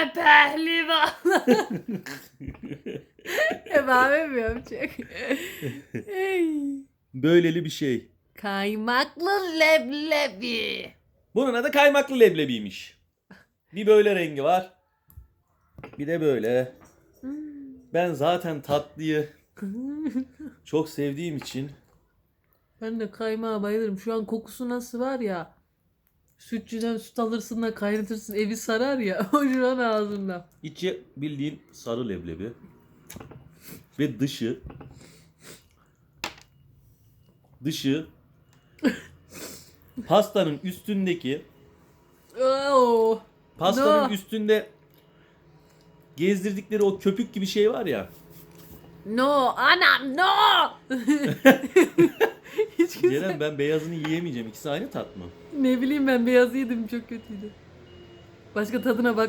Ve pehlivan. e ben bilmiyorum çok. Böyleli bir şey. Kaymaklı leblebi. Bunun adı kaymaklı leblebiymiş. Bir böyle rengi var. Bir de böyle. Ben zaten tatlıyı çok sevdiğim için Ben de kaymağa bayılırım. Şu an kokusu nasıl var ya. Sütçüden süt alırsın da kaynatırsın evi sarar ya. O şu an ağzımda. içi bildiğin sarı leblebi ve dışı dışı pastanın üstündeki Oo. pastanın No. üstünde gezdirdikleri o köpük gibi şey var ya. No anam no. Ceren ben beyazını yiyemeyeceğim. İkisi aynı tat mı? Ne bileyim ben beyaz yedim çok kötüydü. Başka tadına bak